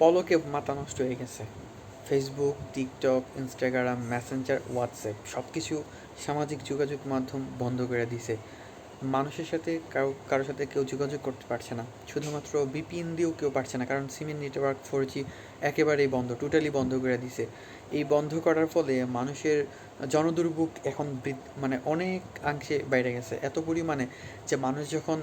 পলকে মাথা নষ্ট হয়ে গেছে। Facebook TikTok Instagram Messenger WhatsApp সব কিছু সামাজিক যোগাযোগ মাধ্যম বন্ধ করে দিছে। মানুষের সাথে কারও কারোর সাথে কেউ যোগাযোগ করতে পারছে না। শুধুমাত্র বিপিএন দিয়েও কেউ পারছে না, কারণ সিমের নেটওয়ার্ক ফোর জি একেবারেই বন্ধ টোটালি বন্ধ করে দিছে। এই বন্ধ করার ফলে মানুষের জনদুর্ভোগ এখন মানে অনেক অংশে বাইরে গেছে। এত পরিমাণে যে মানুষ যখন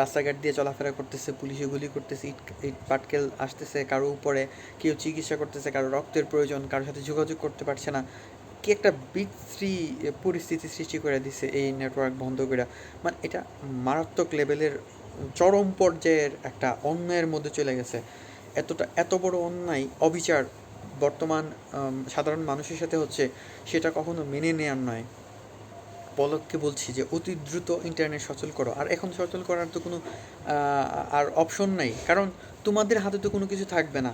রাস্তাঘাট দিয়ে চলাফেরা করতেছে, পুলিশে গুলি করতেছে, ইট ইট পাটকেল আসতেছে, কারও উপরে কেউ চিকিৎসা করতেছে, কারও রক্তের প্রয়োজন কারোর সাথে যোগাযোগ করতে পারছে না। কি একটা বিশ্রী পরিস্থিতি সৃষ্টি করে দিছে এই নেটওয়ার্ক বন্ধ করে মানে এটা মারাত্মক লেভেলের চরম পর্যায়ের একটা অন্যায়ের মধ্যে চলে গেছে। এতটা, এত বড় অন্যায়, অবিচার বর্তমান সাধারণ মানুষের সাথে হচ্ছে, সেটা কখনো মেনে নেওয়ার নয়। পলককে বলছি যে অতি দ্রুত ইন্টারনেট সচল করো। আর এখন সচল করার তো কোনো আর অপশন নাই। কারণ তোমাদের হাতে তো কোনো কিছু থাকবে না।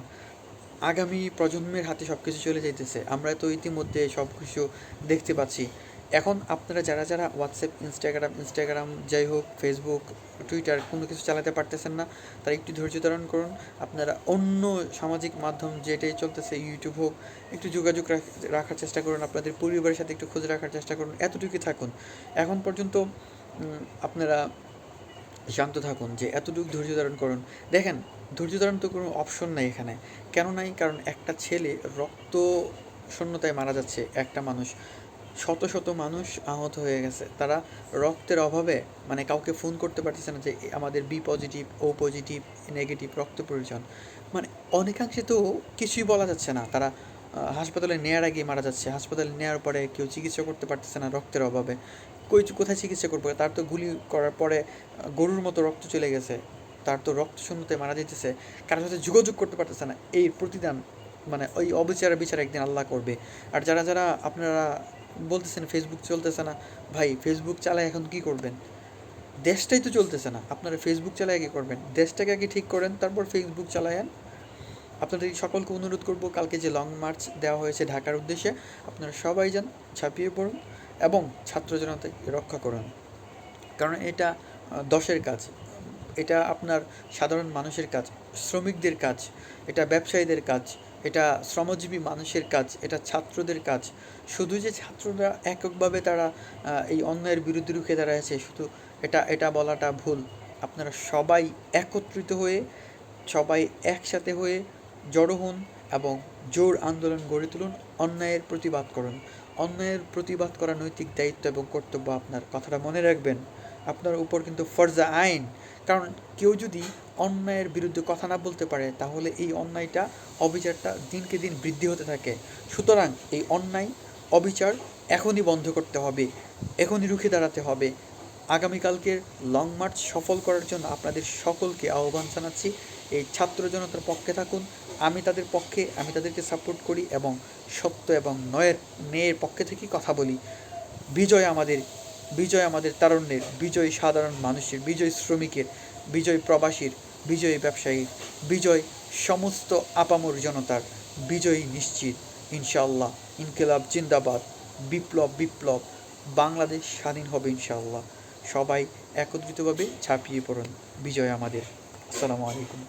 আগামী প্রজন্মের হাতে সব কিছু চলে যাইতেছে। আমরা তো ইতিমধ্যে সব কিছু দেখতে পাচ্ছি। এখন আপনারা যারা যারা হোয়াটসঅ্যাপ ইনস্টাগ্রাম ইনস্টাগ্রাম যাই হোক ফেসবুক টুইটার কোনো কিছু চালাতে পারতেছেন না, তারা একটু ধৈর্য ধারণ করুন। আপনারা অন্য সামাজিক মাধ্যম যেটাই চলতেছে ইউটিউব হোক, একটু যোগাযোগ রাখ- রাখার চেষ্টা করুন, আপনাদের পরিবারের সাথে একটু খোঁজ রাখার চেষ্টা করুন, এতটুকুই থাকুন। এখন পর্যন্ত আপনারা শান্ত থাকুন যে এতটুকু ধৈর্য ধারণ করুন। দেখেন, ধৈর্য ধারণ তো কোনো অপশন নাই এখানে। কেন নাই? কারণ একটা ছেলে রক্ত শূন্যতায় মারা যাচ্ছে একটা মানুষ। শত শত মানুষ আহত হয়ে গেছে। তারা রক্তের অভাবে মানে কাউকে ফোন করতে পারতেছে না যে আমাদের B positive O positive negative রক্ত প্রয়োজন। মানে অনেকাংশে তো কিছুই বলা যাচ্ছে না। তারা হাসপাতালে নেওয়ার আগে মারা যাচ্ছে। হাসপাতালে নেওয়ার পরে কেউ চিকিৎসা করতে পারতেছে না রক্তের অভাবে। কই কোথায় চিকিৎসা করবে? তার তো গুলি করার পরে গরুর মতো রক্ত চলে গেছে। তার তো রক্ত শূন্যতায় মারা যেতেছে কারোর সাথে যোগাযোগ করতে পারতেছে না। এই প্রতিদান মানে ওই অবিচার বিচার একদিন আল্লাহ করবে। আর যারা যারা আপনারা বলতেছেন ফেসবুক চলতেছে না। ভাই ফেসবুক চালায় এখন কি করবেন? দেশটাই তো চলতেছে না। আপনারা ফেসবুক চালায় কি করবেন? দেশটাকে আগে ঠিক করেন, তারপর ফেসবুক চালায়েন। আপনাদের সকলকে অনুরোধ করব, কালকে যে লং মার্চ দেওয়া হয়েছে ঢাকার উদ্দেশ্যে, আপনারা সবাই যান ছাপিয়ে পড়ুন এবং ছাত্র জনতাকে রক্ষা করুন। কারণ এটা দশের কাজ। এটা আপনার সাধারণ মানুষের কাজ, শ্রমিকদের কাজ, এটা ব্যবসায়ীদের কাজ এটা শ্রমজীবী মানুষের কাজ, এটা ছাত্রদের কাজ। শুধু যে ছাত্ররা এককভাবে তারা এই অন্যায়ের বিরুদ্ধে রুখে দাঁড়াচ্ছে, শুধু এটা এটা বলাটা ভুল। আপনারা সবাই একত্রিত হয়ে, সবাই একসাথে হয়ে জড়ো হন এবং জোর আন্দোলন গড়ে তুলুন, অন্যায়ের প্রতিবাদ করুন। অন্যায়ের প্রতিবাদ করা নৈতিক দায়িত্ব এবং কর্তব্য আপনার। কথাটা মনে রাখবেন, আপনার উপর কিন্তু ফরজা আইন কারণ কেউ যদি অন্যায়ের বিরুদ্ধে কথা না বলতে পারে, তাহলে এই অন্যায়টা, অবিচারটা দিনকে দিন বৃদ্ধি হতে থাকে। সুতরাং এই অন্যায়, অবিচার এখনই বন্ধ করতে হবে, এখনই রুখে দাঁড়াতে হবে। আগামীকালকের লং মার্চ সফল করার জন্য আপনাদের সকলকে আহ্বান জানাচ্ছি, এই ছাত্র জনতার পক্ষে থাকুন, আমি তাদের পক্ষে, আমি তাদেরকে সাপোর্ট করি এবং সত্য এবং নয়ের ন্যায়ের পক্ষে থেকেই কথা বলি। বিজয় আমাদের বিজয় আমাদের তারুণ্যের, বিজয় সাধারণ মানুষের, বিজয় শ্রমিকের, বিজয় প্রবাসীর, বিজয় ব্যবসায়ীর, বিজয় সমস্ত আপামর জনতার, বিজয়ী নিশ্চিত, ইনশাআল্লাহ। ইনকিলাব জিন্দাবাদ, বিপ্লব বিপ্লব, বাংলাদেশ স্বাধীন হবে ইনশাআল্লাহ। সবাই একত্রিতভাবে ছাপিয়ে পড়ুন, বিজয় আমাদের। আসসালামু আলাইকুম।